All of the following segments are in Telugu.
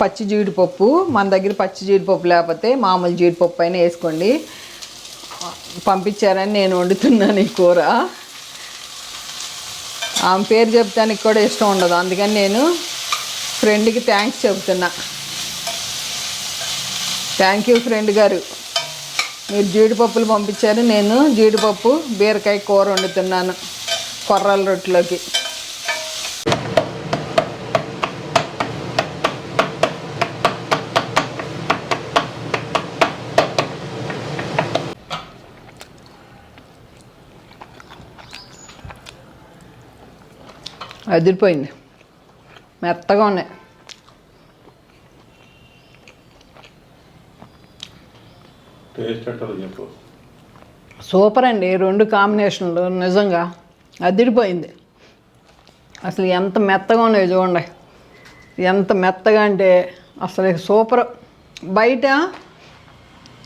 పచ్చి జీడిపప్పు మన దగ్గర పచ్చి జీడిపప్పు లేకపోతే మామూలు జీడిపప్పు అయినా వేసుకోండి. పంపించారని నేను వండుతున్నాను ఈ కూర. ఆమె పేరు చెప్తానికి కూడా ఇష్టం ఉండదు. అందుకని నేను ఫ్రెండ్కి థ్యాంక్స్ చెబుతున్నా. థ్యాంక్ యూ ఫ్రెండ్ గారు. మీరు జీడిపప్పులు పంపించారు. నేను జీడిపప్పు బీరకాయ కూర వండుతున్నాను. కొర్రల రొట్టెలోకి. అదిరిపోయింది. మెత్తగా ఉన్నాయి. సూపర్ అండి. రెండు కాంబినేషన్లు నిజంగా అదిరిపోయింది. అసలు ఎంత మెత్తగా ఉన్నాయో చూడండి. ఎంత మెత్తగా అంటే అసలు సూపర్. బయట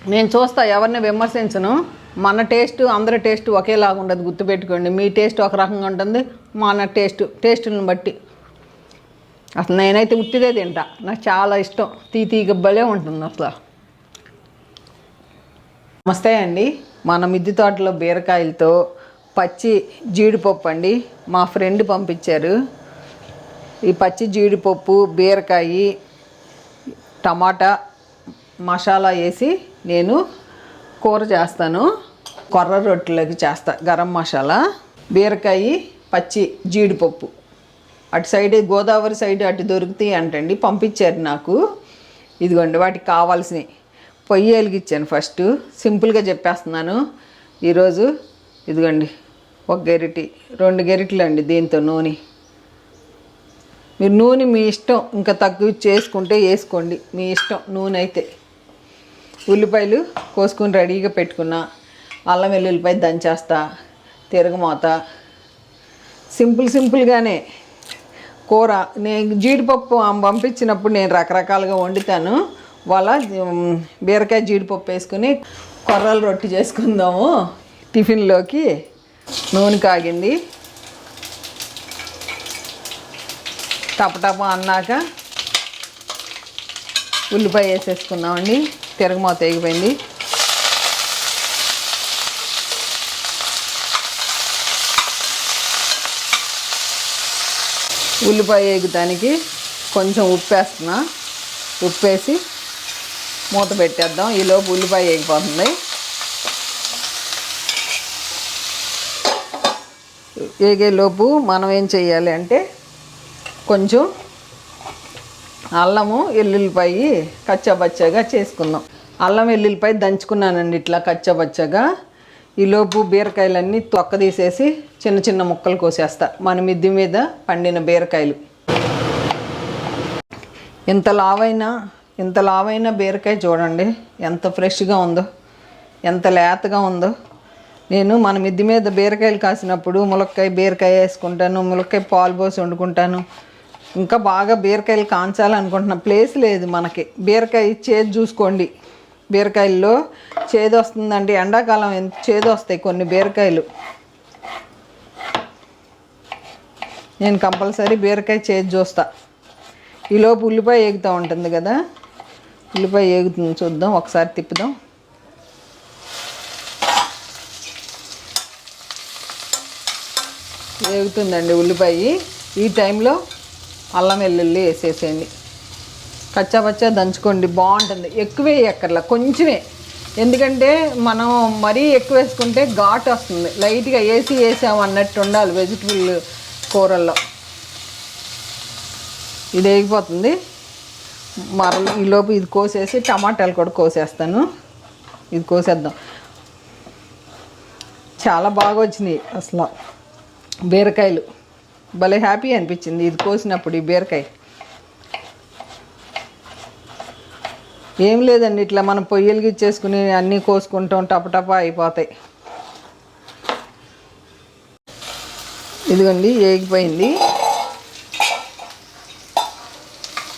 నేను చూస్తా ఎవరిని విమర్శించను. మన టేస్ట్ అందరి టేస్ట్ ఒకేలాగా ఉండదు. గుర్తుపెట్టుకోండి. మీ టేస్ట్ ఒక రకంగా ఉంటుంది. మన టేస్ట్ టేస్ట్ని బట్టి. అసలు నేనైతే ఉట్టిదే తింటా. నాకు చాలా ఇష్టం. తీ తీగబ్బలే ఉంటుంది అసలు. నమస్తే అండి. మన మిద్దె తోటలో బీరకాయలతో పచ్చి జీడిపప్పు అండి. మా ఫ్రెండ్ పంపించారు. ఈ పచ్చి జీడిపప్పు బీరకాయ టమాటా మసాలా వేసి నేను కూర చేస్తాను. కొర్ర రొట్టెలోకి చేస్తా. గరం మసాలా బీరకాయ పచ్చి జీడిపప్పు. అటు సైడ్ గోదావరి సైడ్ అటు దొరుకుతాయి అంటండి పంపించారు నాకు. ఇదిగోండి వాటికి కావాల్సినవి. పొయ్యి వెలిగించాను ఫస్ట్. సింపుల్గా చెప్పేస్తున్నాను. ఈరోజు ఇదిగోండి ఒక గెరిటి రెండు గెరిట్లు అండి దీంతో నూనె. మీరు నూనె మీ ఇష్టం ఇంకా తక్కువ చేసుకుంటే వేసుకోండి. మీ ఇష్టం నూనె అయితే. ఉల్లిపాయలు కోసుకొని రెడీగా పెట్టుకున్నా. అల్లం వెల్లుల్లిపాయ దంచేస్తా తిరగమోత. సింపుల్ సింపుల్గానే. కూర నేను జీడిపప్పు ఆమె పంపించినప్పుడు నేను రకరకాలుగా వండుతాను. వాళ్ళ బీరకాయ జీడిపప్పు వేసుకుని కొర్రలు రొట్టి చేసుకుందాము. టిఫిన్లోకి నూనె కాగింది. టపటప అన్నాక ఉల్లిపాయ వేసేసుకుందామండి తిరగమాత వేగిపోయింది. ఉల్లిపాయ వేగుతానికి కొంచెం ఉప్పు వేస్తున్నా ఉప్పు వేసి మూత పెట్టేద్దాం. ఈలోపు ఉల్లిపాయ వేగిపోతుంది వేగేలోపు మనం ఏం చేయాలి అంటే కొంచెం అల్లము ఎల్లుల్లిపాయ కచ్చాబచ్చాగా చేసుకుందాం. అల్లం ఎల్లుల్లిపాయ దంచుకున్నానండి ఇట్లా కచ్చాబచ్చాగా ఈలోపు బీరకాయలన్నీ తొక్క తీసేసి చిన్న చిన్న ముక్కలు కోసేస్తా. మన మిద్ది మీద పండిన బీరకాయలు. ఇంత లావైన ఇంత లావైన బీరకాయ చూడండి ఎంత ఫ్రెష్గా ఉందో ఎంత లేతగా ఉందో. నేను మన మిద్ది మీద బీరకాయలు కాసినప్పుడు ములక్కాయ బీరకాయ వేసుకుంటాను ములక్కాయ పాలు పోసి వండుకుంటాను. ఇంకా బాగా బీరకాయలు కాంచాలనుకుంటున్నా ప్లేస్ లేదు మనకి. బీరకాయ చేదు చూసుకోండి. బీరకాయల్లో చేదు వస్తుందండి. ఎండాకాలం ఎంత చేదు వస్తాయి కొన్ని బీరకాయలు. నేను కంపల్సరీ బీరకాయ చేదు చూస్తా. ఈలోపు ఉల్లిపాయ ఏగుతూ ఉంటుంది కదా? ఉల్లిపాయ ఏగుతుంది చూద్దాం ఒకసారి తిప్పుదాం. ఏగుతుందండి ఉల్లిపాయ. ఈ టైంలో అల్లం వెల్లుల్లి వేసేసేయండి. కచ్చాపచ్చా దంచుకోండి బాగుంటుంది. ఎక్కువే ఎక్కర్లా కొంచెమే. ఎందుకంటే మనం మరీ ఎక్కువ వేసుకుంటే ఘాట్ వస్తుంది. లైట్గా వేసి వేసాం అన్నట్టు ఉండాలి వెజిటబుల్ కూరల్లో. ఇది వేగిపోతుంది మరల ఈలోపు ఇది కోసేసి టమాటాలు కూడా కోసేస్తాను. ఇది కోసేద్దాం. చాలా బాగా వచ్చినాయి అసలు బీరకాయలు. భలే హ్యాపీ అనిపించింది ఇది కోసినప్పుడు ఈ బీరకాయ. ఏం లేదండి ఇట్లా మనం పొయ్యిలు గిచ్చేసుకుని అన్నీ కోసుకుంటాం టపటపా అయిపోతాయి. ఇదిగోండి ఏగిపోయింది.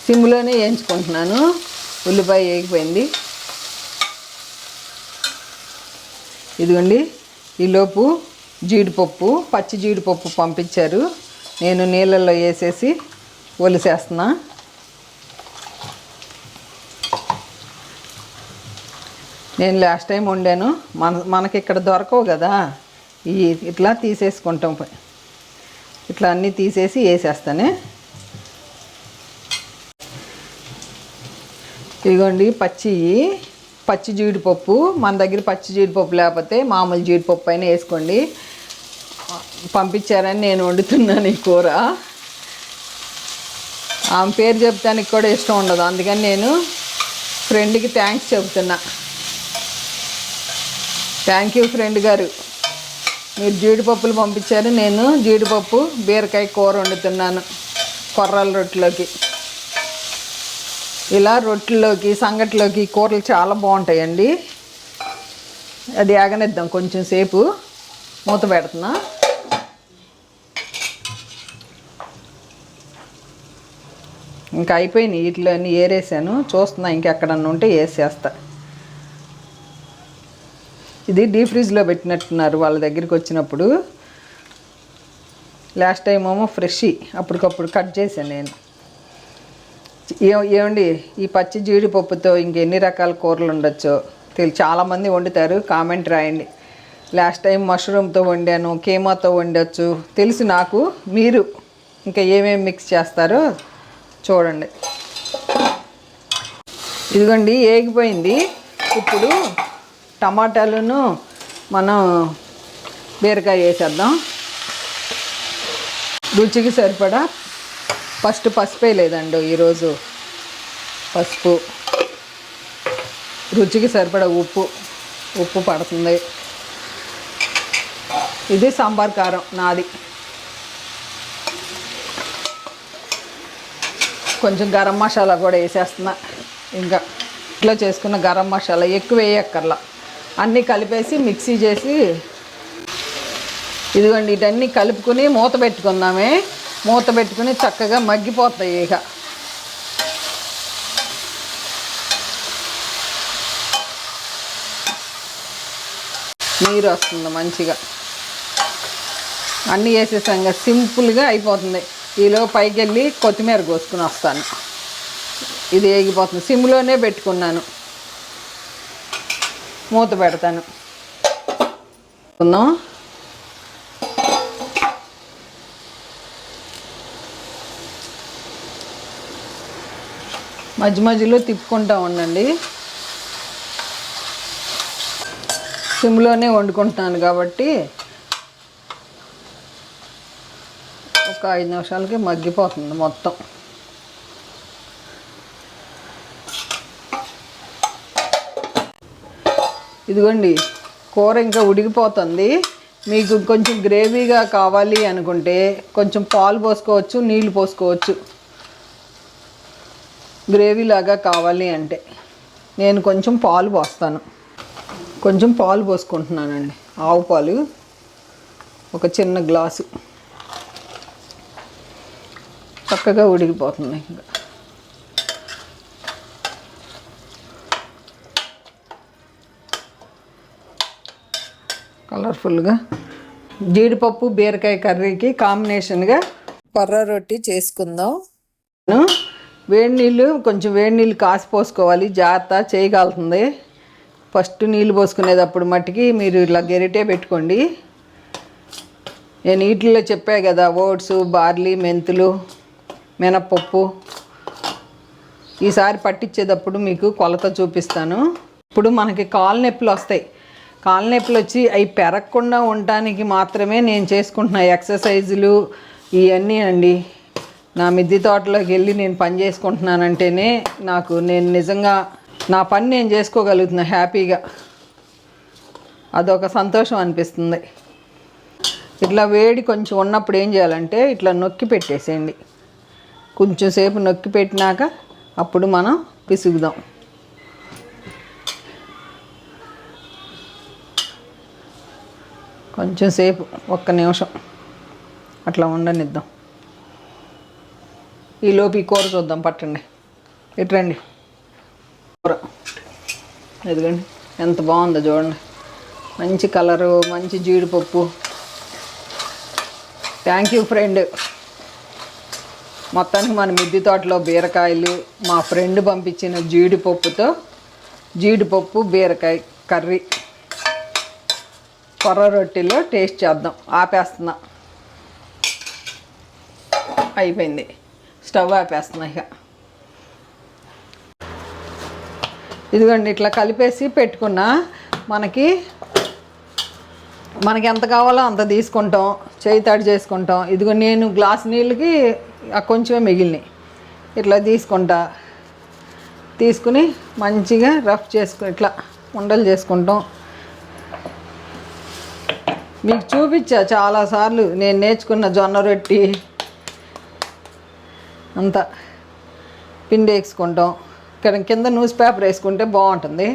సిమ్లోనే వేయించుకుంటున్నాను. ఉల్లిపాయ వేగిపోయింది ఇదిగోండి ఈలోపు జీడిపప్పు పచ్చి జీడిపప్పు పంపించారు. నేను నీళ్ళల్లో వేసేసి ఒలిసేస్తున్నా. నేను లాస్ట్ టైం వండాను. మన మనకి ఇక్కడ దొరకవు కదా. ఈ ఇట్లా తీసేసుకుంటాం. ఇట్లా అన్నీ తీసేసి వేసేస్తానే. ఇదిగోండి పచ్చి పచ్చి జీడిపప్పు. మన దగ్గర పచ్చి జీడిపప్పు లేకపోతే మామూలు జీడిపప్పు అయినా వేసుకోండి. పంపించారని నేను వండుతున్నాను ఈ కూర. ఆమె పేరు చెప్తానికి కూడా ఇష్టం ఉండదు. అందుకని నేను ఫ్రెండ్కి థ్యాంక్స్ చెబుతున్నా థ్యాంక్ యూ ఫ్రెండ్ గారు. మీరు జీడిపప్పులు పంపించారు. నేను జీడిపప్పు బీరకాయ కూర వండుతున్నాను కొర్రల రొట్టెలోకి. ఇలా రొట్టెలోకి సంగటిలోకి కూరలు చాలా బాగుంటాయండి. అది ఆగనిద్దాం కొంచెం సేపు. మూత పెడుతున్నా. ఇంకా అయిపోయినాయి. వీటిలో అన్నీ ఏరేసాను. చూస్తున్నా ఇంకెక్కడన్నా ఉంటే వేసేస్తా. ఇది డీప్ ఫ్రిడ్జ్లో పెట్టినట్టున్నారు వాళ్ళ దగ్గరికి వచ్చినప్పుడు. లాస్ట్ టైం ఏమో ఫ్రెష్ అప్పటికప్పుడు కట్ చేశాను నేను. ఏ- ఏమండి ఈ పచ్చి జీడిపప్పుతో ఇంకెన్ని రకాల కూరలు ఉండొచ్చో తెలి చాలామంది వండుతారు కామెంట్ రాయండి. లాస్ట్ టైం మష్రూమ్తో వండాను కీమాతో వండొచ్చు తెలుసు నాకు మీరు ఇంకా ఏమేమి మిక్స్ చేస్తారో చూడండి. ఇదిగోండి ఏగిపోయింది. ఇప్పుడు టమాటాలను మనం బీరకాయ వేసేద్దాం. రుచికి సరిపడా ఫస్ట్ పసుపే లేదండి ఈరోజు. పసుపు. రుచికి సరిపడా ఉప్పు. ఉప్పు పడుతుంది. ఇది సాంబార్ కారం నాది. కొంచెం గరం మసాలా కూడా వేసేస్తున్నా. ఇంకా ఇట్లా చేసుకున్న గరం మసాలా ఎక్కువ వేయక్కర్లా. అన్నీ కలిపేసి మిక్సీ చేసి ఇదిగోండి ఇటన్నీ కలుపుకుని మూత పెట్టుకుందామే. మూత పెట్టుకుని చక్కగా మగ్గిపోతాయి ఇక. నీరు వస్తుంది మంచిగా. అన్నీ వేసేసాక సింపుల్గా అయిపోతుంది. ఈలో పైకి వెళ్ళి కొత్తిమీర కోసుకుని వస్తాను. ఇది వేగిపోతుంది. సిమ్లోనే పెట్టుకున్నాను. మూత పెడతాను. మధ్య మధ్యలో తిప్పుకుంటా ఉండండి. సిమ్లోనే వండుకుంటున్నాను కాబట్టి ఒక ఐదు నిమిషాలకి మగ్గిపోతుంది మొత్తం. ఇదిగోండి కూర ఇంకా ఉడికిపోతుంది. మీకు కొంచెం గ్రేవీగా కావాలి అనుకుంటే కొంచెం పాలు పోసుకోవచ్చు నీళ్ళు పోసుకోవచ్చు. గ్రేవీ లాగా కావాలి అంటే నేను కొంచెం పాలు పోస్తాను. కొంచెం పాలు పోసుకుంటున్నానండి. ఆవు పాలు ఒక చిన్న గ్లాసు. చక్కగా ఉడికిపోతుంది ఇంకా. కలర్ఫుల్గా. జీడిపప్పు బీరకాయ కర్రీకి కాంబినేషన్గా పర్ర రొట్టి చేసుకుందాం. వేడి నీళ్ళు కొంచెం వేడి నీళ్ళు కాసి పోసుకోవాలి. జాగ్రత్త చేయగలుగుతుంది ఫస్ట్ నీళ్ళు పోసుకునేటప్పుడు మట్టికి మీరు ఇలా గెరిటే పెట్టుకోండి. నేను వీటిల్లో చెప్పా కదా ఓట్స్ బార్లీ మెంతులు మినప్పప్పు. ఈసారి పట్టించేటప్పుడు మీకు కొలత చూపిస్తాను. ఇప్పుడు మనకి కాలు నొప్పులు వస్తాయి. కాలు నొప్పులు వచ్చి అవి పెరగకుండా ఉండటానికి మాత్రమే నేను చేసుకుంటున్న. ఎక్సర్సైజులు ఇవన్నీ అండి. నా మిద్ది తోటలోకి వెళ్ళి నేను పని చేసుకుంటున్నానంటేనే నాకు నేను నిజంగా నా పని నేను చేసుకోగలుగుతున్నా హ్యాపీగా. అదొక సంతోషం అనిపిస్తుంది. ఇట్లా వేడి కొంచెం ఉన్నప్పుడు ఏం చేయాలంటే ఇట్లా నొక్కి పెట్టేసేయండి. కొంచెం సేపు నొక్కి పెట్టినాక అప్పుడు మనం పిసుగుదాం కొంచెం సేపు ఒక్క నిమిషం. అట్లా ఉండనిద్దాం. ఈలోపు ఈ కూర చూద్దాం పట్టండి. ఇట్రండి కూర. ఎదుగండి ఎంత బాగుందో చూడండి. మంచి కలరు మంచి జీడిపప్పు. థ్యాంక్ యూ ఫ్రెండ్ మొత్తానికి మన మిద్దె తోటలో బీరకాయలు మా ఫ్రెండ్ పంపించిన జీడిపప్పుతో జీడిపప్పు బీరకాయ కర్రీ. కొర్ర రొట్టెలో టేస్ట్ చేద్దాం. ఆపేస్తున్నా. అయిపోయింది. స్టవ్ ఆపేస్తున్నా ఇక. ఇదిగోండి ఇట్లా కలిపేసి పెట్టుకున్నా మనకి మనకి ఎంత కావాలో అంత తీసుకుంటాం. చేయి తడి చేసుకుంటాం. ఇదిగో నేను గ్లాస్ నీళ్ళకి కొంచెమే మిగిలినాయి. ఇట్లా తీసుకుంటా. తీసుకుని మంచిగా రఫ్ చేసుకు ఇట్లా ఉండలు చేసుకుంటాం. మీకు చూపించా చాలాసార్లు. నేను నేర్చుకున్న జొన్న రొట్టి అంతా పిండి వేసుకుంటాం. ఇక్కడ కింద న్యూస్ పేపర్ వేసుకుంటే బాగుంటుంది.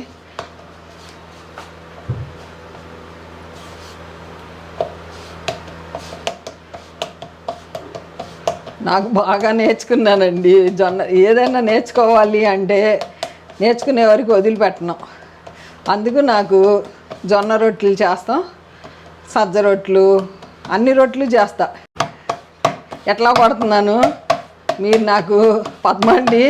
నాకు బాగా నేర్చుకున్నానండి జొన్న. ఏదైనా నేర్చుకోవాలి అంటే నేర్చుకునే వరకు వదిలిపెట్టను. అందుకు నాకు జొన్న రొట్టెలు చేస్తాం. సజ్జ రొట్టెలు అన్ని రొట్టెలు చేస్తా. ఎట్లా కొడుతున్నాను? మీరు నాకు పద్మండి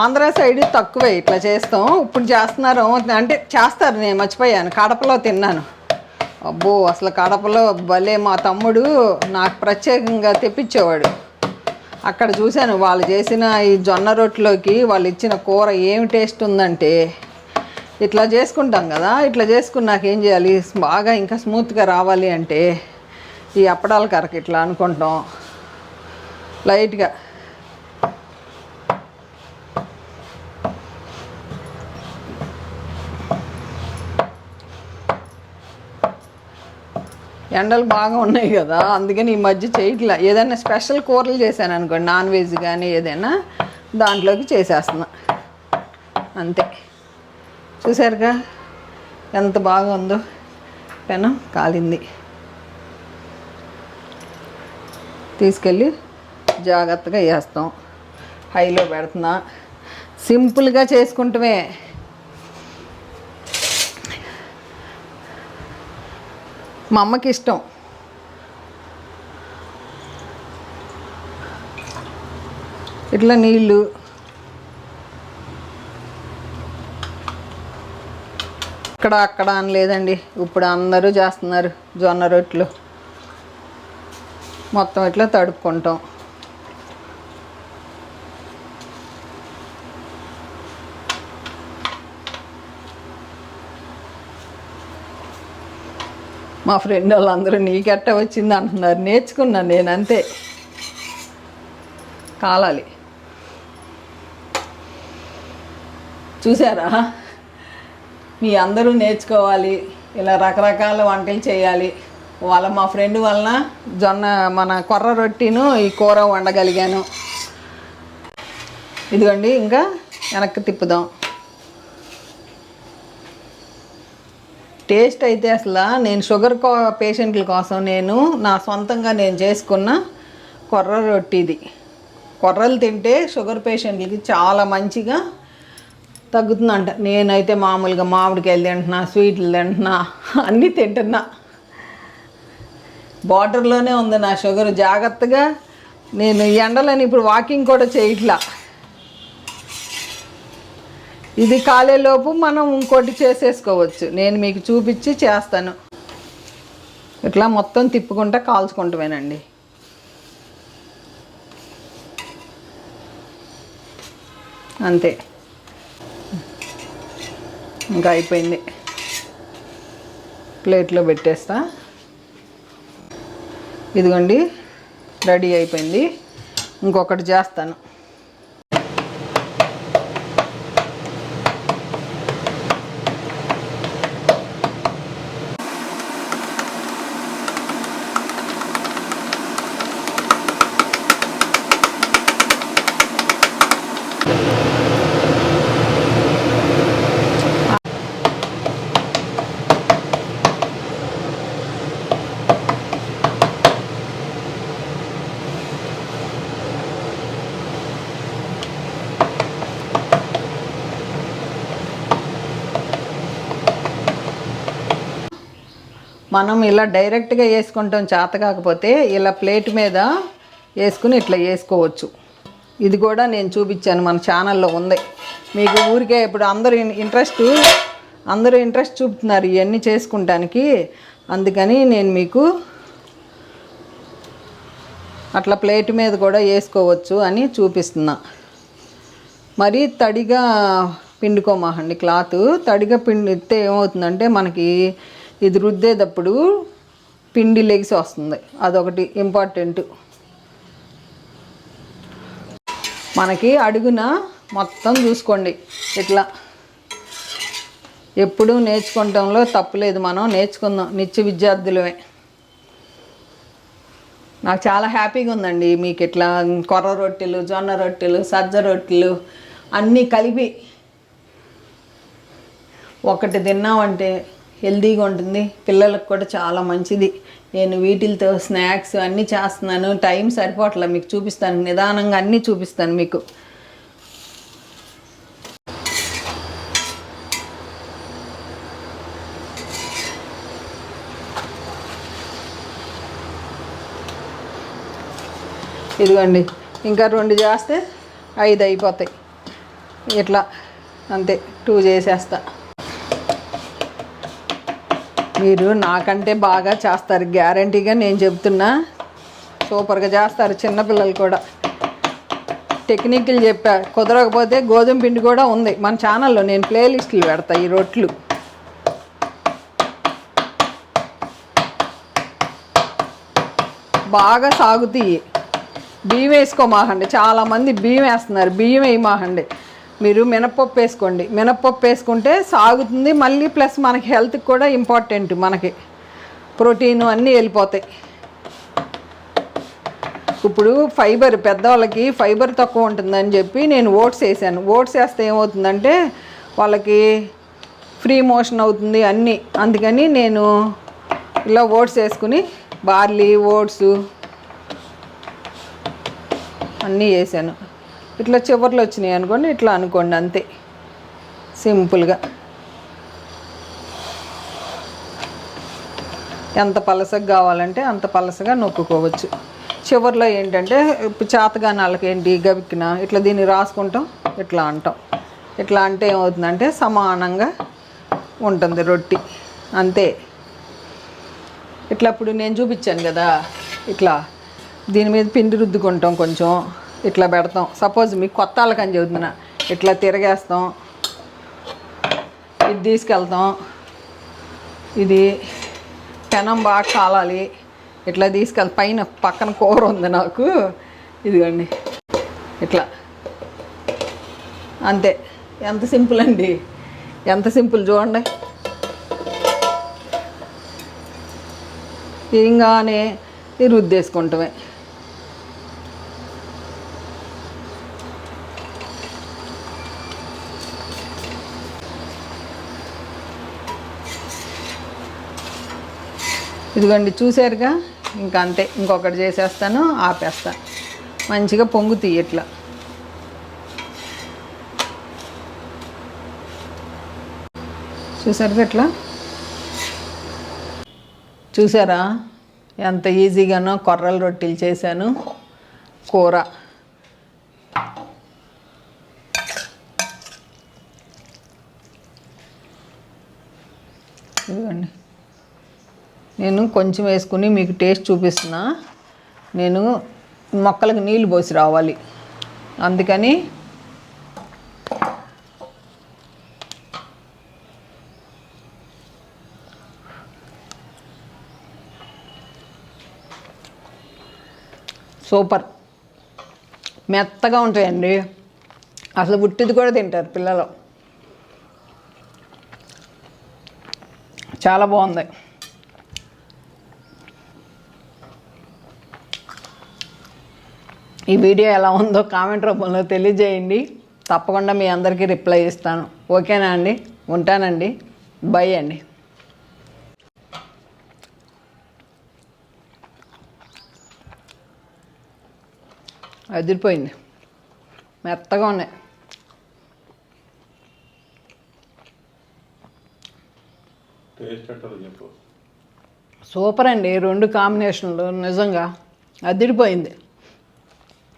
ఆంధ్ర సైడ్ తక్కువే ఇట్లా చేస్తాం. ఇప్పుడు చేస్తున్నారు అంటే చేస్తారు నేను మర్చిపోయాను. కడపలో తిన్నాను. అబ్బో అసలు కడపలో భలే మా తమ్ముడు నాకు ప్రత్యేకంగా తెప్పించేవాడు. అక్కడ చూశాను వాళ్ళు చేసిన ఈ జొన్న రొట్టెలోకి వాళ్ళు ఇచ్చిన కూర ఏమి టేస్ట్ ఉందంటే ఇట్లా చేసుకుంటాం కదా ఇట్లా చేసుకున్నాక ఏం చేయాలి? బాగా ఇంకా స్మూత్గా రావాలి అంటే ఈ అప్పడాల కరకు ఇట్లా అనుకుంటాం. లైట్గా. ఎండలు బాగా ఉన్నాయి కదా అందుకని ఈ మధ్య చేయట్లా. ఏదైనా స్పెషల్ కూరలు చేశాను అనుకోండి నాన్ వెజ్ కానీ ఏదైనా దాంట్లోకి చేసేస్తున్నా. అంతే. చూసారుగా ఎంత బాగా ఉందో పెనం కాలింది. తీసుకెళ్ళి జాగ్రత్తగా వేస్తాం. హైలో పెడుతున్నా. సింపుల్గా చేసుకుంటమే. మా అమ్మకి ఇష్టం. ఇట్లా నీళ్ళు ఇక్కడ అక్కడ అని లేదండి. ఇప్పుడు అందరూ చేస్తున్నారు జొన్న రొట్టెలు. మొత్తం ఇట్లా తడుపుకుంటాం. మా ఫ్రెండ్ వాళ్ళందరూ నీకెట్ట వచ్చింది అంటున్నారు. నేర్చుకున్నాను నేను అంతే. కాలాలి. చూసారా? మీ అందరూ నేర్చుకోవాలి. ఇలా రకరకాల వంటలు చేయాలి. వాళ్ళ మా ఫ్రెండ్ వలన జొన్న మన కొర్ర రొట్టిను ఈ కూర వండగలిగాను. ఇదిగోండి ఇంకా వెనక్కి తిప్పుదాం. టేస్ట్ అయితే అసలు నేను షుగర్ కో పేషెంట్ల కోసం నేను నా సొంతంగా నేను చేసుకున్న కొర్ర రొట్టిది. కొర్రలు తింటే షుగర్ పేషెంట్లకి చాలా మంచిగా తగ్గుతుందంట. నేనైతే మామూలుగా మామిడికాయలు తింటున్నా స్వీట్లు తింటున్నా అన్నీ తింటున్నా. బార్డర్లోనే ఉంది నా షుగర్. జాగ్రత్తగా నేను ఎండలని ఇప్పుడు వాకింగ్ కూడా చేయట్లా. ఇది కాలేలోపు మనం ఇంకోటి చేసేసుకోవచ్చు. నేను మీకు చూపించి చేస్తాను. ఇట్లా మొత్తం తిప్పుకుంటా కాల్చుకుంటామేనండి. అంతే. ఇంకా అయిపోయింది. ప్లేట్లో పెట్టేస్తా. ఇదిగోండి రెడీ అయిపోయింది. ఇంకొకటి చేస్తాను. మనం ఇలా డైరెక్ట్గా వేసుకుంటాం చేత కాకపోతే ఇలా ప్లేట్ మీద వేసుకుని ఇట్లా వేసుకోవచ్చు. ఇది కూడా నేను చూపించాను మన ఛానల్లో ఉంది. మీకు ఊరికే ఇప్పుడు అందరూ ఇంట్రెస్ట్ అందరూ ఇంట్రెస్ట్ చూపుతున్నారు ఇవన్నీ చేసుకుంటానికి. అందుకని నేను మీకు అట్లా ప్లేట్ మీద కూడా వేసుకోవచ్చు అని చూపిస్తున్నా. మరి తడిగా పిండుకోమాహండి క్లాత్. తడిగా పిండితే ఏమవుతుందంటే మనకి ఇది రుద్దేటప్పుడు పిండి లెగిసి వస్తుంది. అదొకటి ఇంపార్టెంట్. మనకి అడుగున మొత్తం చూసుకోండి. ఇట్లా. ఎప్పుడూ నేర్చుకోవటంలో తప్పులేదు మనం నేర్చుకుందాం. నిత్య విద్యార్థులమే. నాకు చాలా హ్యాపీగా ఉందండి. మీకు ఇట్లా కొర్ర రొట్టెలు జొన్న రొట్టెలు సజ్జ రొట్టెలు అన్నీ కలిపి ఒకటి తిన్నామంటే హెల్తీగా ఉంటుంది. పిల్లలకు కూడా చాలా మంచిది. నేను వీటితో స్నాక్స్ అన్నీ చేస్తున్నాను. టైం సరిపోవట్లే మీకు చూపిస్తాను. నిదానంగా అన్నీ చూపిస్తాను మీకు. ఇదిగోండి. ఇంకా రెండు చేస్తే ఐదు అయిపోతాయి. ఇట్లా అంతే. టూ చేసేస్తా. మీరు నాకంటే బాగా చేస్తారు. గ్యారంటీగా నేను చెప్తున్నా. సూపర్గా చేస్తారు చిన్నపిల్లలు కూడా. టెక్నిక్లు చెప్పా. కుదరకపోతే గోధుమ పిండి కూడా ఉంది. మన ఛానల్లో నేను ప్లేలిస్టులు పెడతా ఈ రొట్లు. బాగా సాగుతాయి. బియ్యం వేసుకోమాకండి. చాలామంది బియ్యం వేస్తున్నారు. బియ్యం వేయమాకండి. మీరు మినపప్పు వేసుకోండి. మినపప్పు వేసుకుంటే సాగుతుంది. మళ్ళీ ప్లస్ మనకి హెల్త్కి కూడా ఇంపార్టెంట్ మనకి. ప్రోటీన్ అన్నీ వెళ్ళిపోతాయి. ఇప్పుడు ఫైబర్ పెద్దవాళ్ళకి ఫైబర్ తక్కువ ఉంటుందని చెప్పి నేను ఓట్స్ వేసాను. ఓట్స్ వేస్తే ఏమవుతుందంటే వాళ్ళకి ఫ్రీ మోషన్ అవుతుంది అన్నీ. అందుకని నేను ఇలా ఓట్స్ వేసుకుని బార్లీ ఓట్స్ అన్నీ వేసాను. ఇట్లా చివర్లు వచ్చినాయి అనుకోండి ఇట్లా అనుకోండి అంతే. సింపుల్గా. ఎంత పలసగా కావాలంటే అంత పలసగా నొక్కుకోవచ్చు. చివర్లో ఏంటంటే ఇప్పుడు ఏంటి గవిక్కిన ఇట్లా దీన్ని రాసుకుంటాం ఇట్లా అంటాం. ఇట్లా అంటే ఏమవుతుందంటే సమానంగా ఉంటుంది రొట్టి. అంతే. ఇట్లా ఇప్పుడు నేను చూపించాను కదా ఇట్లా దీని మీద పిండి రుద్దుకుంటాం కొంచెం. ఇట్లా పెడతాం. సపోజ్ మీకు కొత్త వాళ్ళకని చెబుతున్నా. ఇట్లా తిరగేస్తాం. ఇది తీసుకెళ్తాం. ఇది పెనం బాగా కాలాలి. ఇట్లా తీసుకెళ్ పైన పక్కన కూర ఉంది నాకు. ఇదిగోండి. ఇట్లా. అంతే. ఎంత సింపుల్ అండి. ఎంత సింపుల్ చూడండి. ఇంకానే రుద్దేసుకుంటామే. ఇదిగోండి చూసారుగా ఇంకా అంతే ఇంకొకటి చేసేస్తాను ఆపేస్తాను మంచిగా పొంగు తీయట్లా చూసారుగా ఇట్లా? చూసారా ఎంత ఈజీగానో కొర్రల రొట్టెలు చేశాను. కూర ఇదిగోండి నేను కొంచెం వేసుకుని మీకు టేస్ట్ చూపిస్తున్నా. నేను మొక్కలకు నీళ్ళు పోసి రావాలి. అందుకని సూపర్. మెత్తగా ఉంటాయండి. అసలు ఉట్టిది కూడా తింటారు పిల్లలు. చాలా బాగుంది. ఈ వీడియో ఎలా ఉందో కామెంట్ రూపంలో తెలియజేయండి. తప్పకుండా మీ అందరికీ రిప్లై ఇస్తాను. ఓకేనా అండి? ఉంటానండి. బై అండి. అదిరిపోయింది. మెత్తగా ఉన్నాయి. సూపర్ అండి. రెండు కాంబినేషన్లు నిజంగా అదిరిపోయింది.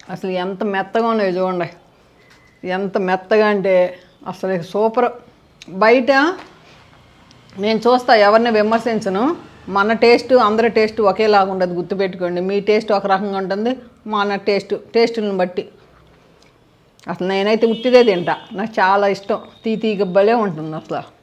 అసలు ఎంత మెత్తగా ఉన్నాయి చూడండి. ఎంత మెత్తగా అంటే అసలు సూపర్. బయట నేను చూస్తా ఎవరిని విమర్శించను. మన టేస్ట్ అందరి టేస్ట్ ఒకేలాగా ఉండదు గుర్తుపెట్టుకోండి. మీ టేస్ట్ ఒక రకంగా ఉంటుంది మన టేస్ట్ టేస్టులను బట్టి. అసలు నేనైతే ఉట్టిదే తింటా. నాకు చాలా ఇష్టం. తీ తీగ భలే ఉంటుంది అసలు.